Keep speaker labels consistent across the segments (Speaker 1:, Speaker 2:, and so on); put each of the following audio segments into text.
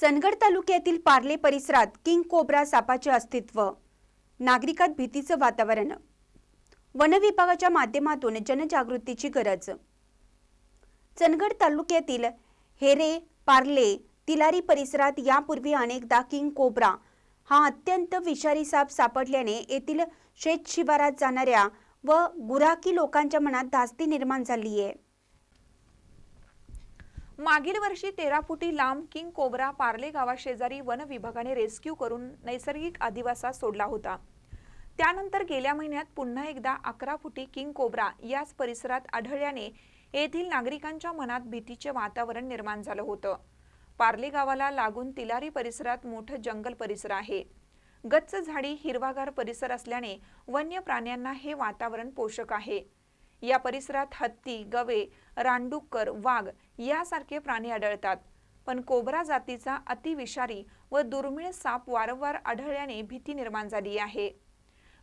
Speaker 1: चंदगड तालुक्यातील पार्ले परिसरात king cobra सापाचे अस्तित्व. नागरिकात भीतीचं वातावरण. वन विभागाच्या माध्यमातून जनजागृतीची गरज. चंदगड तालुक्यातील हेरे पार्ले तिलारी परिसरात यापूर्वी अनेकदा किंग कोब्रा हा अत्यंत विषारी साप सापडल्याने येथील शेत शिवारात जाणाऱ्या व गुराकी लोकांच्या मनात धास्ती निर्माण झाली आहे
Speaker 2: मागील वर्षी तेरा फुटी लांब किंग कोबरा पार्ले गावाशेजारी वन विभागाने रेस्क्यू करून नैसर्गिक अधिवासात सोडला होता. त्यानंतर गेल्या महिन्यात पुन्हा एकदा अकरा फुटी किंग कोबरा याच परिसरात आढळल्याने येथील नागरिकांच्या मनात भीतीचे वातावरण निर्माण झालं होतं. पार्ले गावाला लागून तिलारी परिसरात मोठं जंगल परिसर आहे. गच्च झाडी हिरवागार परिसर असल्याने वन्य प्राण्यांना हे वातावरण पोषक आहे. या परिसरात हत्ती गवे रानडुक्कर वाघ यासारखे प्राणी आढळतात. पण कोबरा जातीचा अतिविषारी व दुर्मिळ साप वारंवार आढळल्याने भीती निर्माण झाली आहे.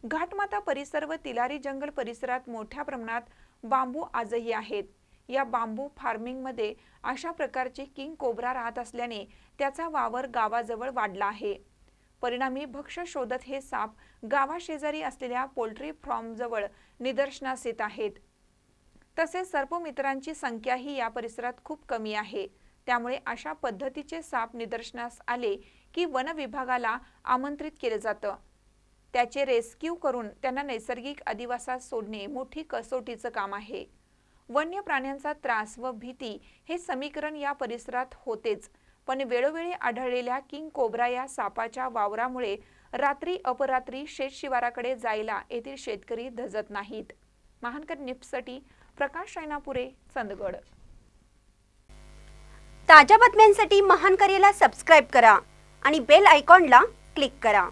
Speaker 2: घाटमाता परिसर व तिलारी जंगल परिसरात मोठ्या प्रमाणात बांबू आजही आहेत. या बांबू फार्मिंगमध्ये अशा प्रकारचे किंग कोबरा राहत असल्याने त्याचा वावर गावाजवळ वाढला आहे. परिणामी भक्ष्य शोधत हे साप गावाशेजारी असलेल्या पोल्ट्री फार्मजवळ निदर्शनास येत आहेत. तसेच सर्पमित्रांची संख्याही या परिसरात खूप कमी आहे. त्यामुळे अशा पद्धतीचे साप निदर्शनास आले की वन विभागाला आमंत्रित केलं जातं. त्याचे रेस्क्यू करून त्यांना नैसर्गिक अधिवासात सोडणे मोठी कसोटीचं काम आहे. वन्य प्राण्यांचा त्रास व भीती हे समीकरण या परिसरात होतेच. पण वेळोवेळी आढळलेल्या किंग कोब्रा या सापाच्या वावरामुळे रात्री अपरात्री शेत शिवाराकडे जायला येथील शेतकरी धजत नाहीत. महानकर निप्ससाठी प्रकाश शैनापुरे चंदगड.
Speaker 1: ताज्या बातम्यांसाठी महानकरेला सबस्क्राईब करा आणि बेल आयकॉनला क्लिक करा.